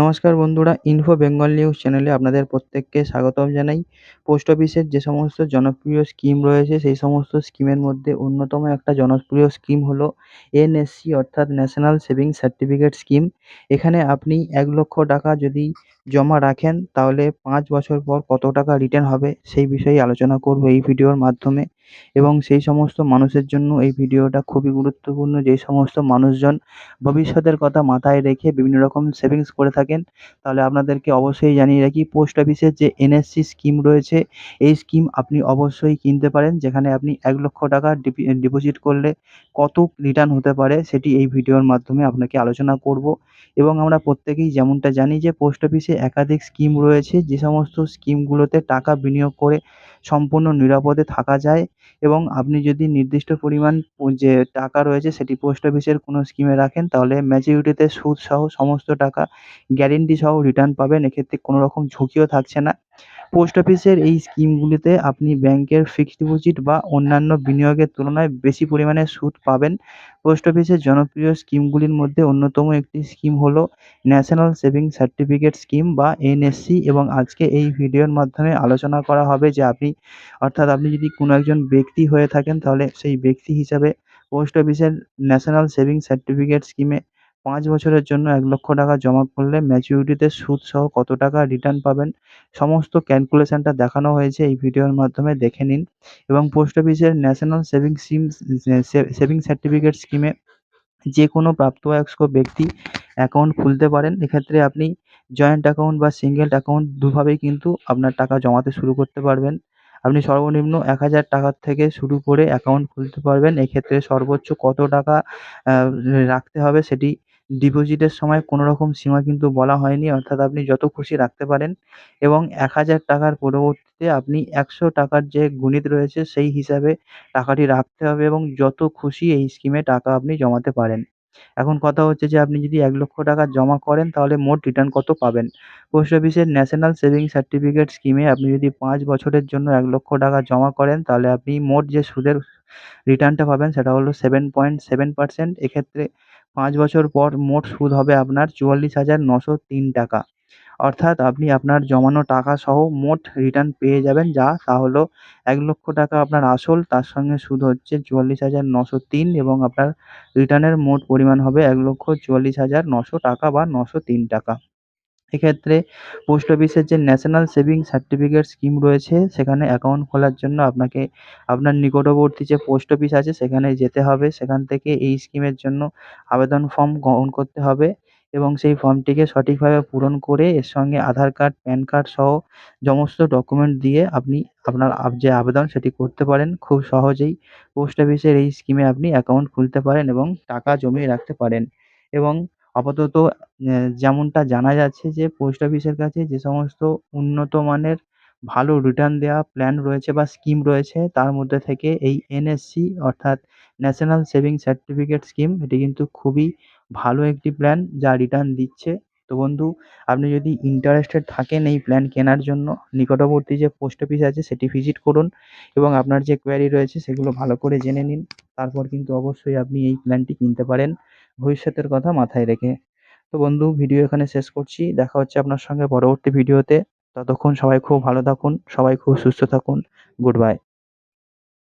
নমস্কার বন্ধুরা info Bengal news চ্যানেলে আপনাদের প্রত্যেককে স্বাগতম জানাই। পোস্ট অফিসের যে সমস্ত জনপ্রিয় স্কিম রয়েছে, সেই সমস্ত স্কিমের মধ্যে অন্যতম একটা জনপ্রিয় স্কিম হলো এনএসসি অর্থাৎ ন্যাশনাল সেভিংস সার্টিফিকেট স্কিম এখানে আপনি এক লক্ষ টাকা যদি জমা রাখেন, তাহলে পাঁচ বছর পর কত টাকা রিটার্ন হবে, সেই বিষয়ে আলোচনা করব এই ভিডিওর মাধ্যমে। এবং সেই সমস্ত মানুষের জন্য এই ভিডিওটা খুবই গুরুত্বপূর্ণ। যে সমস্ত মানুষজন ভবিষ্যতের কথা মাথায় রেখে বিভিন্ন রকম সেভিংস করে থাকেন, তাহলে আপনাদেরকে অবশ্যই জানিয়ে রাখি পোস্ট অফিসের যে এনএসসি স্কিম রয়েছে, এই স্কিম আপনি অবশ্যই কিনতে পারেন, যেখানে আপনি এক লক্ষ টাকা ডিপোজিট করলে কত রিটার্ন হতে পারে সেটি এই ভিডিওর মাধ্যমে আপনাকে আলোচনা করব। এবং আমরা প্রত্যেকেই যেমনটা জানি যে পোস্ট অফিসে একাধিক স্কিম রয়েছে, যে সমস্ত স্কিমগুলোতে টাকা বিনিয়োগ করে সম্পূর্ণ নিরাপদে থাকা যায় এবং আপনি যদি নির্দিষ্ট পরিমাণ যে টাকা রয়েছে সেটি পোস্ট অফিসের কোনো স্কিমে রাখেন, তাহলে ম্যাচিউরিটিতে সুদ সহ সমস্ত টাকা গ্যারেন্টি সহ রিটার্ন পাবেন। এক্ষেত্রে কোনো রকম ঝুঁকিও থাকছে না। পোস্ট অফিসের এই স্কিমগুলিতে আপনি ব্যাংকের ফিক্সড ডিপোজিট বা অন্যান্য বিনিয়োগের তুলনায় বেশি পরিমাণে সুদ পাবেন। পোস্ট অফিসের জনপ্রিয় স্কিমগুলির মধ্যে অন্যতম একটি স্কিম হলো ন্যাশনাল সেভিংস সার্টিফিকেট স্কিম বা এনএসসি এবং আজকে এই ভিডিওর মাধ্যমে আলোচনা করা হবে যে আপনি অর্থাৎ আপনি যদি কোনো একজন ব্যক্তি হয়ে থাকেন, তাহলে সেই ব্যক্তি হিসাবে পোস্ট অফিসের ন্যাশনাল সেভিংস সার্টিফিকেট স্কিমে পাঁচ বছরের জন্য এক লক্ষ টাকা জমা করলে ম্যাচিউরিটিতে সুদ সহ কত টাকা রিটার্ন পাবেন, সমস্ত ক্যালকুলেশনটা দেখানো হয়েছে এই ভিডিওর মাধ্যমে, দেখে নিন। এবং পোস্ট অফিসের national savings scheme saving certificate স্কিমে যে কোনো প্রাপ্তবয়স্ক ব্যক্তি অ্যাকাউন্ট খুলতে পারেন, এক্ষেত্রে আপনি জয়েন্ট অ্যাকাউন্ট বা সিঙ্গেল অ্যাকাউন্ট দুভাবেই কিন্তু আপনার টাকা জমাতে শুরু করতে পারবেন। আপনি সর্বনিম্ন এক হাজার টাকার থেকে শুরু করে অ্যাকাউন্ট খুলতে পারবেন। এক্ষেত্রে সর্বোচ্চ কত টাকা রাখতে হবে সেটি ডিপোজিটের সময় কোনো রকম সীমা কিন্তু বলা হয়নি। অর্থাৎ আপনি যত খুশি রাখতে পারেন এবং এক হাজার টাকার পরবর্তীতে আপনি একশো টাকার যে গুণিত রয়েছে সেই হিসাবে টাকাটি রাখতে হবে এবং যত খুশি এই স্কিমে টাকা আপনি জমাতে পারেন। এখন কথা হচ্ছে যে, আপনি যদি এক লক্ষ টাকা জমা করেন, তাহলে মোট রিটার্ন কত পাবেন? পোস্ট অফিসের ন্যাশনাল সেভিংস সার্টিফিকেট স্কিমে আপনি যদি পাঁচ বছরের জন্য এক লক্ষ টাকা জমা করেন, তাহলে আপনি মোট যে সুদের রিটার্নটা পাবেন, সেটা হলো সেভেন পয়েন্ট সেভেন পার্সেন্ট এক্ষেত্রে পাঁচ বছর পর মোট সুদ হবে আপনার চুয়াল্লিশ হাজার নশো তিন টাকা। অর্থাৎ আপনি আপনার জমানো টাকা সহ মোট রিটার্ন পেয়ে যাবেন যা তা হলো এক লক্ষ টাকা আপনার আসল, তার সঙ্গে সুদ হচ্ছে চুয়াল্লিশ হাজার নশো তিন এবং আপনার রিটার্নের মোট পরিমাণ হবে এক লক্ষ চুয়াল্লিশ হাজার নশো টাকা বা নশো তিন টাকা। এক্ষেত্রে পোস্ট অফিসের যে ন্যাশনাল সেভিং সার্টিফিকেট স্কিম রয়েছে, সেখানে অ্যাকাউন্ট খোলার জন্য আপনাকে আপনার নিকটবর্তী যে পোস্ট অফিস আছে, সেখানে যেতে হবে। সেখান থেকে এই স্কিমের জন্য আবেদন ফর্ম গ্রহণ করতে হবে। এবং সেই ফর্মটিকে সঠিকভাবে পূরণ করে এর সঙ্গে আধার কার্ড, প্যান কার্ড সহ সমস্ত ডকুমেন্ট দিয়ে আপনি আপনার যে আবেদন সেটি করতে পারেন। খুব সহজেই পোস্ট অফিসের এই স্কিমে আপনি অ্যাকাউন্ট খুলতে পারেন এবং টাকা জমিয়ে রাখতে পারেন। এবং আপাতত যেমনটা জানা যাচ্ছে যে পোস্ট অফিসের কাছে যে সমস্ত উন্নত মানের ভালো রিটার্ন দেওয়া প্ল্যান রয়েছে বা স্কিম রয়েছে, তার মধ্যে থেকে এই এনএসসি অর্থাৎ ন্যাশনাল সেভিং সার্টিফিকেট স্কিম এটি কিন্তু খুবই ভালো একটি প্ল্যান যা রিটার্ন দিচ্ছে। তো বন্ধু, আপনি যদি ইন্টারেস্টেড থাকেন এই প্ল্যান কেনার জন্য, নিকটবর্তী যে পোস্ট অফিস আছে সেটি ভিজিট করুন এবং আপনার যে কোয়ারি রয়েছে সেগুলো ভালো করে জেনে নিন। তারপর কিন্তু অবশ্যই আপনি এই প্ল্যানটি কিনতে পারেন ভবিষ্যতের কথা মাথায় রেখে। তো বন্ধু ভিডিও এখানে শেষ করছি। দেখা হচ্ছে আপনার সঙ্গে পরবর্তী ভিডিওতে ততক্ষণ সবাই খুব ভালো থাকুন, সবাই খুব সুস্থ থাকুন। Good bye